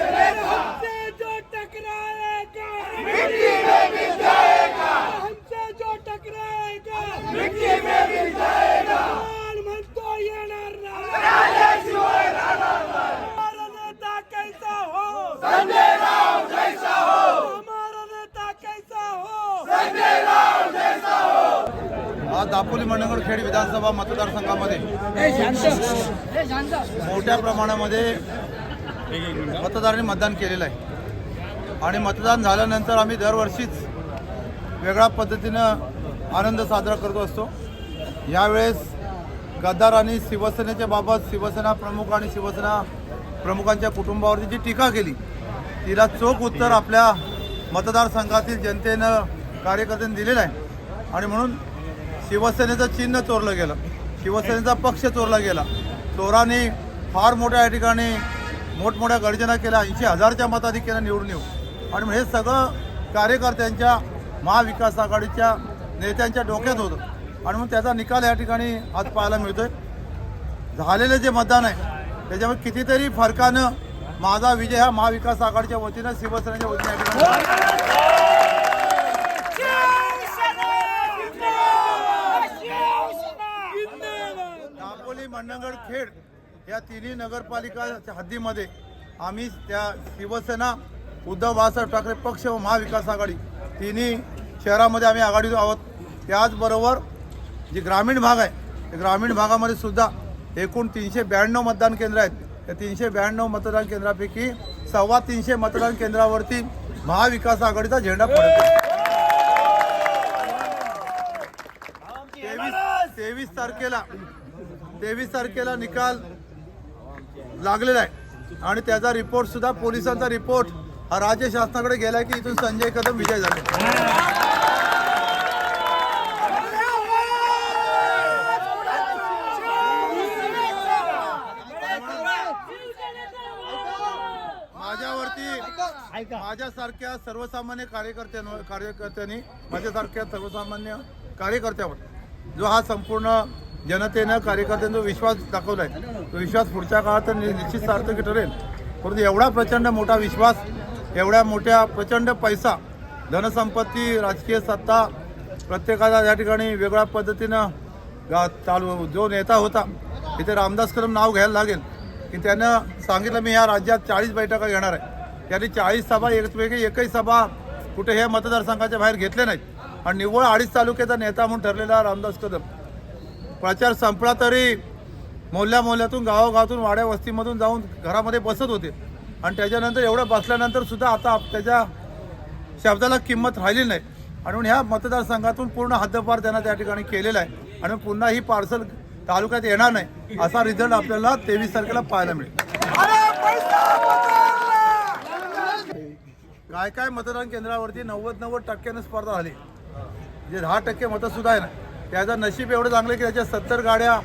जो टकराएगा मिट्टी में मिल जाएगा हमसे जो टकराएगा मिट्टी में मिल जाएगा म्हणतो येणार नाही हमारा नेता कैसा हो संजय राव जैसा हो। हमारा नेता कैसा हो? आज दापोली मंडणगड खेड विधानसभा मतदारसंघामध्ये मोठ्या प्रमाणामध्ये मतदारांनी मतदान केलेलं आहे. आणि मतदान झाल्यानंतर आम्ही दरवर्षीच वेगळ्या पद्धतीनं आनंद साजरा करतो असतो. यावेळेस गद्दार आणि शिवसेनेच्या बाबत शिवसेना प्रमुख आणि शिवसेना प्रमुखांच्या कुटुंबावरती जी टीका केली तिला चोख उत्तर आपल्या मतदारसंघातील जनतेनं कार्यकर्त्यांनी दिलेलं आहे. आणि म्हणून शिवसेनेचं चिन्ह चोरलं गेलं. शिवसेनेचा पक्ष चोरला गेला. चोरांनी फार मोठ्या या ठिकाणी मोठमोठ्या गर्जना केल्या. ऐंशी हजारच्या मताधिक्यानं निवडून येऊ. आणि हे सगळं कार्यकर्त्यांच्या महाविकास आघाडीच्या नेत्यांच्या डोक्यात होतं. आणि म्हणून त्याचा निकाल या ठिकाणी आज पाहायला मिळतोय. झालेलं जे मतदान आहे त्याच्यामुळे कितीतरी फरकानं माझा विजय हा महाविकास आघाडीच्या वतीनं शिवसेनेच्या वतीनं दापोली मंडणगड खेड या तिन्ही नगरपालिका हद्दीमध्ये आम्ही त्या शिवसेना उद्धव बाळासाहेब ठाकरे पक्ष व महाविकास आघाडी तिन्ही शहरामध्ये आम्ही आघाडीत आहोत. त्याचबरोबर जे ग्रामीण भाग आहे ग्रामीण भागामध्ये सुद्धा एकूण तीनशे ब्याण्णव मतदान केंद्र आहेत. त्या तीनशे ब्याण्णव मतदान केंद्रापैकी सव्वा तीनशे मतदान केंद्रावरती महाविकास आघाडीचा झेंडा फडकतो तेवीस तेवीस तारखेला तेवीस तारखेला निकाल लागलेला आहे. आणि त्याचा रिपोर्ट सुद्धा पोलिसांचा रिपोर्ट हा राज्य शासनाकडे गेला की इथून संजय कदम विजय झाले. का? माझ्यासारख्या सर्वसामान्य कार्यकर्त्यांवर कार्यकर्त्यांनी माझ्यासारख्या सर्वसामान्य कार्यकर्त्यावर जो हा संपूर्ण जनतेनं कार्यकर्त्यांचा विश्वास दाखवला आहे तो विश्वास पुढच्या काळात नि- निश्चित सार्थकी ठरेल. परंतु एवढा प्रचंड मोठा विश्वास एवढ्या मोठ्या प्रचंड पैसा धनसंपत्ती राजकीय सत्ता प्रत्येकाला या ठिकाणी वेगळ्या पद्धतीनं चालू जो नेता होता इथे रामदास कदम नाव घ्यायला लागेल की त्यानं सांगितलं मी या राज्यात चाळीस बैठका घेणार आहे. त्यांनी चाळीस सभा एकपैकी एकही सभा कुठे हे मतदारसंघाच्या बाहेर घेतले नाहीत. आणि निव्वळ अडीच तालुक्याचा नेता म्हणून ठरलेला रामदास कदम. प्रचार संपला तरी मोहल्ल्या मोहल्ल्यातून गावोगावातून वाड्या वस्तीमधून जाऊन घरामध्ये बसत होते. आणि त्याच्यानंतर एवढं बसल्यानंतर सुद्धा आता त्याच्या शब्दाला किंमत राहिली नाही. आणि म्हणून ह्या मतदारसंघातून पूर्ण हद्दपार त्यांना त्या ठिकाणी केलेला आहे. आणि पुन्हा ही पार्सल तालुक्यात येणार नाही असा रिझल्ट आपल्याला तेवीस तारखेला पाहायला मिळेल. काय काय मतदान केंद्रावरती नव्वद नव्वद टक्क्यानं स्पर्धा झाली. जे दहा टक्के मतंसुद्धा आहे ना. त्याचं नशीब एवढं चांगलं की त्याच्या सत्तर गाड्या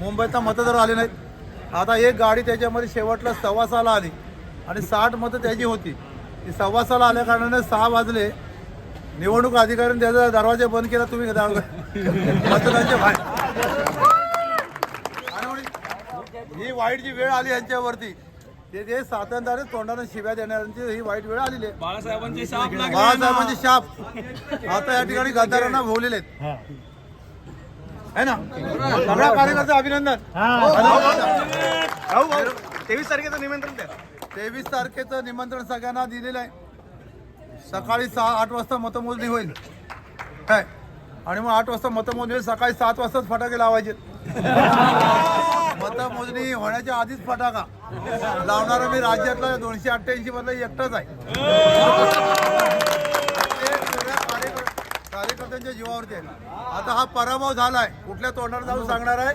मुंबईतला मतदार आले नाहीत. आता एक गाडी त्याच्यामध्ये शेवटला सव्वासाला आली. आणि साठ मतं त्याची होती. ती सव्वासाला आल्या कारणाने सहा वाजले. निवडणूक अधिकाऱ्यांनी त्याचा दरवाजा बंद केला तुम्ही मतदानाच्या बाहेर. ही वाईट जी वेळ आली यांच्यावरती. ते ते सातंदारे तोंडाने शिव्या देणाऱ्यांची ही वाईट वेळ आलेली आहे. बाळासाहेबांची शाप बाळासाहेबांचे शाप. आता या ठिकाणी गद्दारांना भोवलेले आहेत. है. ना? सगळ्या कार्यकर्ते अभिनंदन. तेवीस तारखेचं निमंत्रण द्या. तेवीस तारखेचं निमंत्रण सगळ्यांना दिलेलं आहे. सकाळी सहा आठ वाजता मतमोजणी होईल. काय आणि मग आठ वाजता मतमोजणी होईल सकाळी सात वाजताच फटाके लावायचे. मतमोजणी होण्याच्या आधीच फटाका लावणारा मी राज्यातला दोनशे अठ्ठ्याऐंशी मधला एकटाच आहे. कार्यकर्त्यांच्या जीवावरती आहे. आता हा पराभव झालाय. कुठल्या तोंडावर जाऊन सांगणार आहे?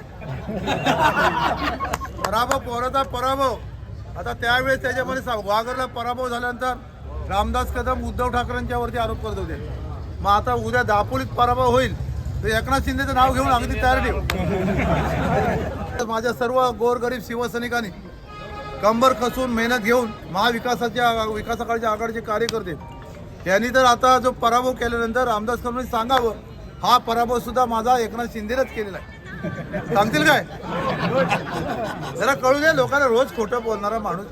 पराभव पोराचा पराभव. आता त्यावेळेस त्याच्यामध्ये वागरला पराभव झाल्यानंतर रामदास कदम उद्धव ठाकरेंच्या वरती आरोप करत होते. मग आता उद्या दापोलीत पराभव होईल. तर एकनाथ शिंदेचं नाव घेऊन अगदी तयार ठेव. माझ्या सर्व गोरगरीब शिवसैनिकांनी कंबर कसून मेहनत घेऊन महाविकासाच्या विकासाकडच्या आघाडीचे कार्यकर्ते यांनी तर आता जो पराभव केल्यानंतर रामदास कदम सांगावं हा पराभव सुद्धा माझा एकनाथ शिंदेनच केलेला आहे. सांगतील काय? जरा कळू द्या लोकांना रोज खोटं बोलणारा माणूस.